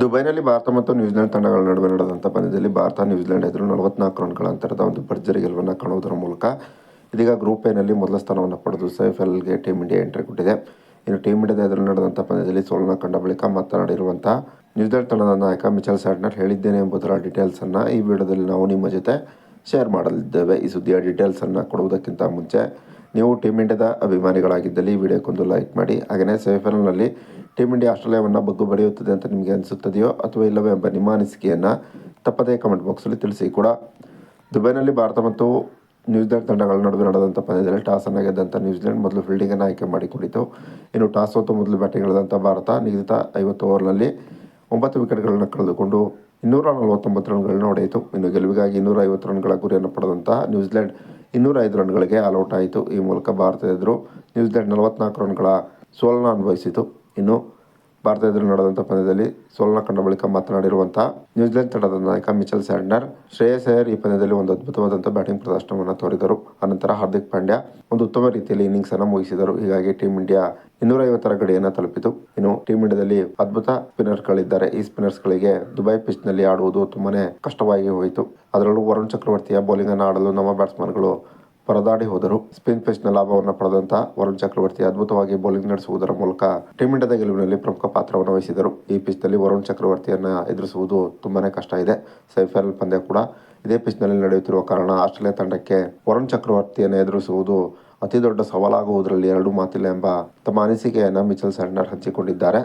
ದುಬೈನಲ್ಲಿ ಭಾರತ ಮತ್ತು ನ್ಯೂಜಿಲೆಂಡ್ ತಂಡಗಳ ನಡುವೆ ನಡೆದಂಥ ಪಂದ್ಯದಲ್ಲಿ ಭಾರತ, ನ್ಯೂಜಿಲೆಂಡ್ ಎದುರು ನಲವತ್ನಾಲ್ಕು ರನ್ಗಳ ಅಂತರದ ಒಂದು ಭರ್ಜರಿ ಗೆಲುವನ್ನು ಕಾಣುವುದರ ಮೂಲಕ ಇದೀಗ ಗ್ರೂಪ್ ಎನಲ್ಲಿ ಮೊದಲ ಸ್ಥಾನವನ್ನು ಪಡೆದು ಸೆಮಿಫೈನಲ್ಗೆ ಟೀಮ್ ಇಂಡಿಯಾ ಎಂಟ್ರಿ ಕೊಟ್ಟಿದೆ. ಇನ್ನು ಟೀಮ್ ಇಂಡಿಯಾದ ಎದುರು ನಡೆದಂಥ ಪಂದ್ಯದಲ್ಲಿ ಸೋಲನ್ನು ಕಂಡ ಬಳಿಕ ಮಾತನಾಡಿರುವಂಥ ನ್ಯೂಜಿಲೆಂಡ್ ತಂಡದ ನಾಯಕ ಮಿಚೆಲ್ ಸ್ಯಾಡ್ನರ್ ಹೇಳಿದ್ದೇನೆ ಎಂಬುದರ ಡೀಟೇಲ್ಸನ್ನು ಈ ವಿಡಿಯೋದಲ್ಲಿ ನಾವು ನಿಮ್ಮ ಜೊತೆ ಶೇರ್ ಮಾಡಲಿದ್ದೇವೆ. ಈ ಸುದ್ದಿಯ ಡೀಟೇಲ್ಸನ್ನು ಕೊಡುವುದಕ್ಕಿಂತ ಮುಂಚೆ ನೀವು ಟೀಮ್ ಇಂಡಿಯಾದ ಅಭಿಮಾನಿಗಳಾಗಿದ್ದಲ್ಲಿ ಈ ವಿಡಿಯೋಕ್ಕೊಂದು ಲೈಕ್ ಮಾಡಿ. ಹಾಗೆಯೇ ಸೆಮಿಫೈನಲ್ನಲ್ಲಿ ಟೀಮ್ ಇಂಡಿಯಾ ಆಸ್ಟ್ರೇಲಿಯಾವನ್ನು ಬಗ್ಗು ಬಡಿಯುತ್ತದೆ ಅಂತ ನಿಮಗೆ ಅನಿಸುತ್ತದೆಯೋ ಅಥವಾ ಇಲ್ಲವೇ ಎಂಬ ನಿಮ್ಮ ಅನಿಸಿಕೆಯನ್ನು ತಪ್ಪದೇ ಕಮೆಂಟ್ ಬಾಕ್ಸಲ್ಲಿ ತಿಳಿಸಿ ಕೂಡ. ದುಬೈನಲ್ಲಿ ಭಾರತ ಮತ್ತು ನ್ಯೂಜಿಲೆಂಡ್ ತಂಡಗಳ ನಡುವೆ ನಡೆದಂಥ ಪಂದ್ಯದಲ್ಲಿ ಟಾಸ್ ಅನ್ನು ಗೆದ್ದಂಥ ನ್ಯೂಜಿಲೆಂಡ್ ಮೊದಲು ಫೀಲ್ಡಿಂಗನ್ನು ಆಯ್ಕೆ ಮಾಡಿಕೊಂಡಿತು. ಇನ್ನು ಟಾಸ್ ಹೊತ್ತು ಮೊದಲು ಬ್ಯಾಟಿಂಗ್ ಇಳಿದಂಥ ಭಾರತ ನಿಗದಿತ ಐವತ್ತು ಓವರ್ನಲ್ಲಿ ಒಂಬತ್ತು ವಿಕೆಟ್ಗಳನ್ನು ಕಳೆದುಕೊಂಡು ಇನ್ನೂರ ನಲವತ್ತೊಂಬತ್ತು ರನ್ಗಳನ್ನು ಹೊಡೆಯಿತು. ಇನ್ನು ಗೆಲುವಿಗಾಗಿ ಇನ್ನೂರ ಐವತ್ತು ರನ್ಗಳ ಗುರಿಯನ್ನು ಪಡೆದಂಥ ನ್ಯೂಜಿಲೆಂಡ್ ಇನ್ನೂರ ಐದು ರನ್ಗಳಿಗೆ ಆಲ್ಔಟ್ ಆಯಿತು. ಈ ಮೂಲಕ ಭಾರತ ಎದುರು ನ್ಯೂಜಿಲೆಂಡ್ ನಲವತ್ನಾಲ್ಕು ರನ್ಗಳ ಸೋಲನ್ನು ಅನುಭವಿಸಿತು. ಇನ್ನು ಭಾರತ ಎದುರು ನಡೆದಂಥ ಪಂದ್ಯದಲ್ಲಿ ಸೋಲನ ಕಂಡ ಬಳಿಕ ಮಾತನಾಡಿರುವಂಥ ನ್ಯೂಜಿಲೆಂಡ್ ತಂಡದ ನಾಯಕ ಮಿಚೆಲ್ ಸ್ಯಾಂಡರ್ ಶ್ರೇಯಸ್ ಅಯ್ಯರ್ ಈ ಪಂದ್ಯದಲ್ಲಿ ಒಂದು ಅದ್ಭುತವಾದಂಥ ಬ್ಯಾಟಿಂಗ್ ಪ್ರದರ್ಶನವನ್ನು ತೋರಿದರು. ಅನಂತರ ಹಾರ್ದಿಕ್ ಪಾಂಡ್ಯ ಒಂದು ಉತ್ತಮ ರೀತಿಯಲ್ಲಿ ಇನ್ನಿಂಗ್ಸ್ ಅನ್ನು ಮುಗಿಸಿದರು. ಹೀಗಾಗಿ ಟೀಮ್ ಇಂಡಿಯಾ ಇನ್ನೂರ ಐವತ್ತರ ಗಡಿಯನ್ನು ತಲುಪಿತು. ಇನ್ನು ಟೀಮ್ ಇಂಡಿಯಾದಲ್ಲಿ ಅದ್ಭುತ ಸ್ಪಿನ್ನರ್ಗಳಿದ್ದಾರೆ ಈ ಸ್ಪಿನ್ನರ್ಸ್ಗಳಿಗೆ ದುಬೈ ಪಿಚ್ನಲ್ಲಿ ಆಡುವುದು ತುಂಬಾನೇ ಕಷ್ಟವಾಗಿ ಹೋಯಿತು. ಅದರಲ್ಲೂ ವರುಣ್ ಚಕ್ರವರ್ತಿಯ ಬೌಲಿಂಗ್ ಅನ್ನು ಆಡಲು ನಮ್ಮ ಬ್ಯಾಟ್ಸ್ಮನ್ಗಳು ಪರದಾಡಿ ಹೋದರು. ಸ್ಪಿನ್ ಪಿಚ್ನ ಲಾಭವನ್ನು ಪಡೆದಂತ ವರುಣ್ ಚಕ್ರವರ್ತಿ ಅದ್ಭುತವಾಗಿ ಬೌಲಿಂಗ್ ನಡೆಸುವುದರ ಮೂಲಕ ಟೀಮ್ ಇಂಡಿಯಾದ ಗೆಲುವಿನಲ್ಲಿ ಪ್ರಮುಖ ಪಾತ್ರವನ್ನು ವಹಿಸಿದರು. ಈ ಪಿಚ್ನಲ್ಲಿ ವರುಣ್ ಚಕ್ರವರ್ತಿಯನ್ನು ಎದುರಿಸುವುದು ತುಂಬಾನೇ ಕಷ್ಟ ಇದೆ. ಸೆಮಿಫೈನಲ್ ಪಂದ್ಯ ಕೂಡ ಇದೇ ಪಿಚ್ನಲ್ಲಿ ನಡೆಯುತ್ತಿರುವ ಕಾರಣ ಆಸ್ಟ್ರೇಲಿಯಾ ತಂಡಕ್ಕೆ ವರುಣ್ ಚಕ್ರವರ್ತಿಯನ್ನು ಎದುರಿಸುವುದು ಅತಿ ದೊಡ್ಡ ಸವಾಲಾಗುವುದರಲ್ಲಿ ಎರಡು ಮಾತಿಲ್ಲ ಎಂಬ ತಮ್ಮ ಅನಿಸಿಕೆಯನ್ನು ಮಿಚಲ್ ಸ್ಯಾಂಡರ್ ಹಂಚಿಕೊಂಡಿದ್ದಾರೆ.